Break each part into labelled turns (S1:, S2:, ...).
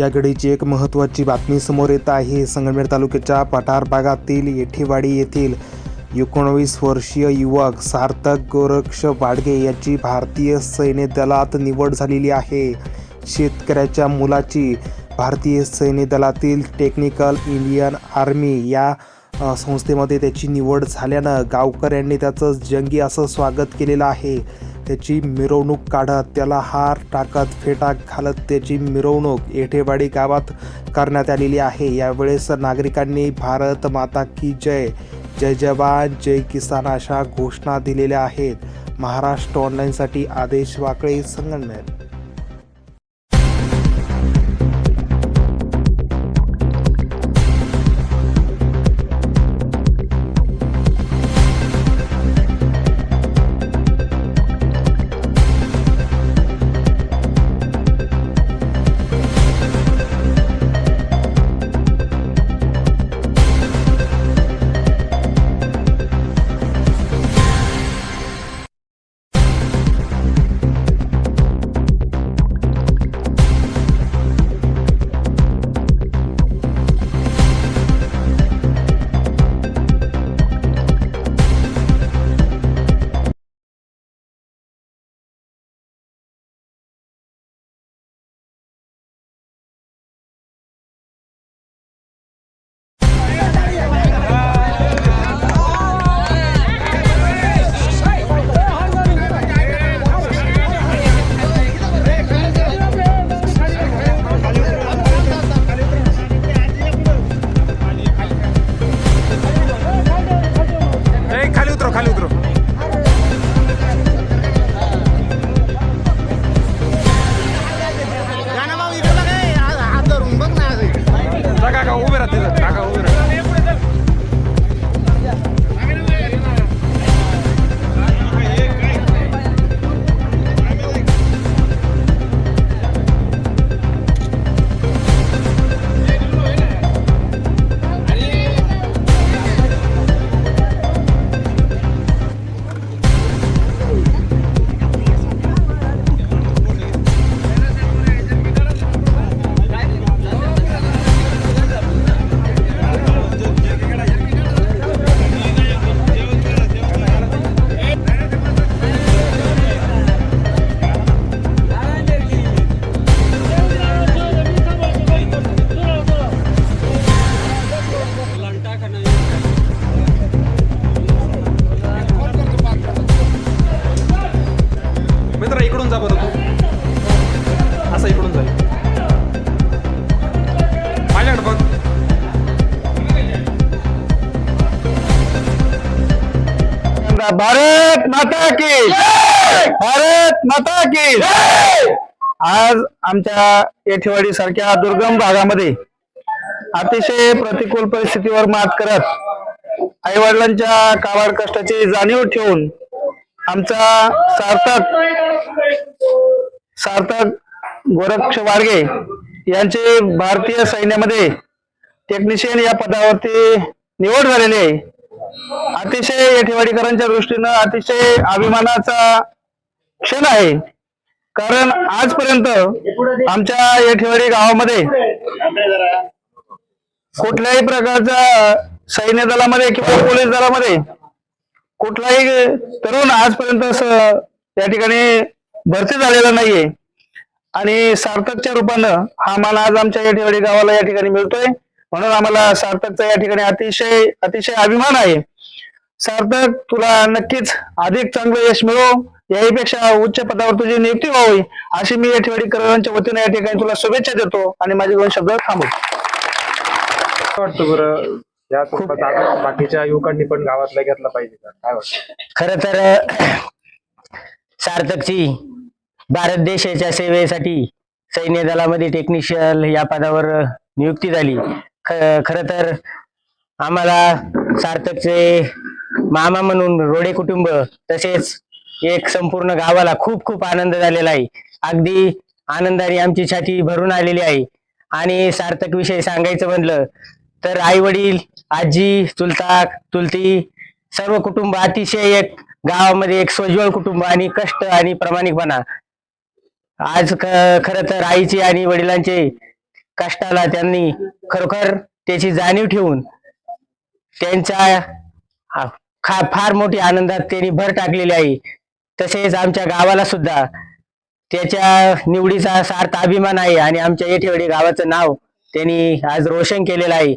S1: या घडीची एक महत्त्वाची बातमी समोर येत आहे. संगमेर तालुक्याच्या पठार भागातील येठेवाडी येथील एकोणवीस वर्षीय युवक सार्थक गोरक्ष बाडगे याची भारतीय सैन्य दलात निवड झालेली आहे. शेतकऱ्याच्या मुलाची भारतीय सैन्य दलातील टेक्निकल इंडियन आर्मी या संस्थेमध्ये त्याची निवड झाल्यानं गावकऱ्यांनी त्याचं जंगी असं स्वागत केलेलं आहे. त्याची मिरवणूक काढत त्याला हार टाकत फेटा घालत त्याची मिरवणूक येठेवाडी गावात करण्यात आलेली आहे. यावेळेस नागरिकांनी भारत माता की जय जय जवान जय किसान अशा घोषणा दिलेल्या आहेत. महाराष्ट्र ऑनलाईनसाठी आदेश वाकळे संगमनेर.
S2: Халюгров.
S3: भारत माता की भारत माता की आज आमच्या येठेवाडी सारख्या दुर्गम भागामध्ये अतिशय प्रतिकूल परिस्थितीवर मात करत आई वडिलांच्या काबाड कष्टाची जाणीव ठेवून आमचा सार्थक सार्थक गोरक्ष वाडगे यांचे भारतीय सैन्यामध्ये टेक्निशियन या पदावरती निवड झालेली आहे. अतिशय येठेवाडीकरांच्या दृष्टीनं अतिशय अभिमानाचा क्षण आहे. कारण आजपर्यंत आमच्या येठेवाडी गावामध्ये कुठल्याही प्रकारचा सैन्य दलामध्ये किंवा पोलीस दलामध्ये कुठलाही तरुण आजपर्यंत या ठिकाणी भरती झालेला नाहीये. आणि सार्थकच्या रूपानं हा मान आज आमच्या येठेवाडी गावाला या ठिकाणी मिळतोय. म्हणून आम्हाला सार्थकचा या ठिकाणी अतिशय अतिशय अभिमान आहे. सार्थक तुला नक्कीच अधिक चांगलं यश मिळो. याहीपेक्षा उच्च पदावर तुझी नियुक्ती व्हावी. अशी मी येठेवाडीकरांच्या वतीने या ठिकाणी तुला शुभेच्छा देतो आणि माझे दोन शब्द थांबवतो
S2: या बाकीच्या युवकांनी पण गावातला घेतला पाहिजे का? काय वाटतं?
S4: खर तर सार्थकची भारत देशाच्या सेवेसाठी सैन्य दलामध्ये टेक्निशियल या पदावर नियुक्ती झाली. खर तर आम्हाला सार्थकचे मामा म्हणून रोडे कुटुंब तसेच एक संपूर्ण गावाला खूप खूप आनंद झालेला आहे. अगदी आनंदाने आमची छाती भरून आलेली आहे. आणि सार्थक विषयी सांगायचं म्हणलं तर आई वडील आजी चुलता चुलती सर्व कुटुंब अतिशय एक गावामध्ये एक सोज्वळ कुटुंब आणि कष्ट आणि प्रामाणिकपणा. आज ख- तर आईचे आणि वडिलांचे कष्टाला त्यांनी खरोखर त्याची जाणीव ठेवून त्यांच्या खा फार मोठी आनंदात त्यांनी भर टाकलेली आहे. तसेच आमच्या गावाला सुद्धा त्याच्या निवडीचा सार्थ अभिमान आहे आणि आमच्या येठेवाडी गावाचं नाव त्यांनी आज रोशन केलेलं आहे.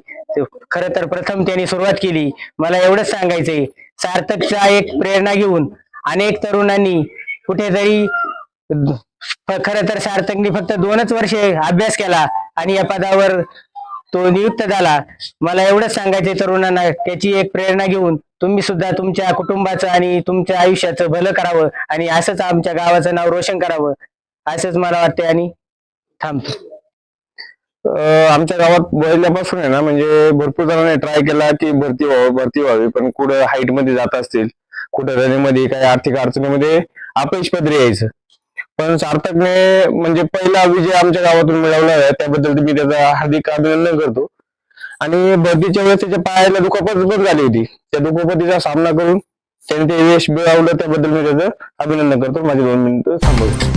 S4: खर तर प्रथम त्यांनी सुरुवात केली. मला एवढंच सांगायचंय सार्थकच्या एक प्रेरणा घेऊन अनेक तरुणांनी कुठेतरी खर तर सार्थकनी फक्त दोनच वर्षे अभ्यास केला. आणि या पदावर तो नियुक्त झाला. मला एवढंच सांगायचे तरुणांना त्याची एक प्रेरणा घेऊन तुम्ही सुद्धा तुमच्या कुटुंबाचं आणि तुमच्या आयुष्याचं भलं करावं आणि असंच आमच्या गावाचं नाव रोशन करावं असंच मला वाटतंय आणि थांबतो.
S5: आमच्या गावात पहिल्यापासून आहे ना म्हणजे भरपूर जणांनी ट्राय केला की भरती व्हावं भरती व्हावी पण कुठं हाईटमध्ये जात असतील कुठं रनिंगमध्ये काही आर्थिक अडचणीमध्ये अपयश पदरी यायचं. पण सार्थकने म्हणजे पहिला विजय आमच्या गावातून मिळवला आहे. त्याबद्दल मी त्याचा हार्दिक अभिनंदन करतो. आणि भरतीच्या वेळेस त्याच्या पायाला दुखापत पण झाली होती. त्या दुखापतीचा सामना करून त्याने ते यश मिळवलं. त्याबद्दल मी त्याचं अभिनंदन करतो. माझे दोन मिनिटं थांबवतो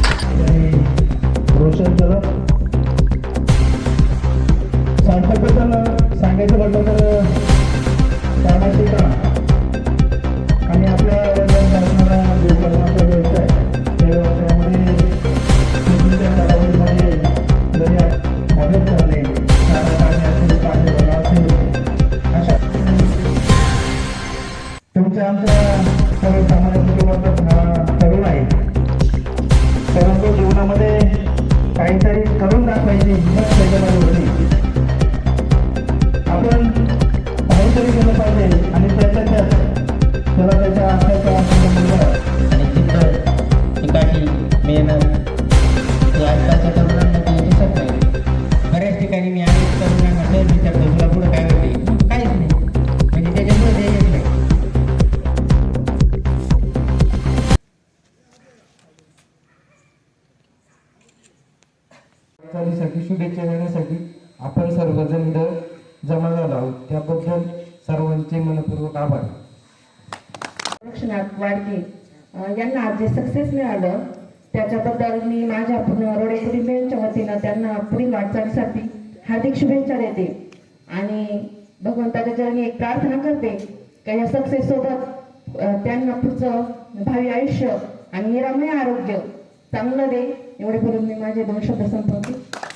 S3: सांगायचं म्हटलं तर वाटचालीसाठी शुभेच्छा देण्यासाठी आपण सर्वजण इथं जमा झालो आहोत. त्याबद्दल सर्वांचे मनपूर्वक आभार.
S6: आरक्षणात वाढते. यांना आज जे सक्सेस मिळालं त्याच्याबद्दल मी माझ्या पूर्ण रोडे कुटुंबियांच्या वतीनं त्यांना पुढील वाटचालीसाठी हार्दिक शुभेच्छा देते. आणि भगवंताच्या चरणी एक प्रार्थना करते का या सक्सेस सोबत त्यांना पुढचं भावी आयुष्य आणि निरामय आरोग्य चांगलं दे. एवढे बोलून मी माझे दोन शब्द संपवते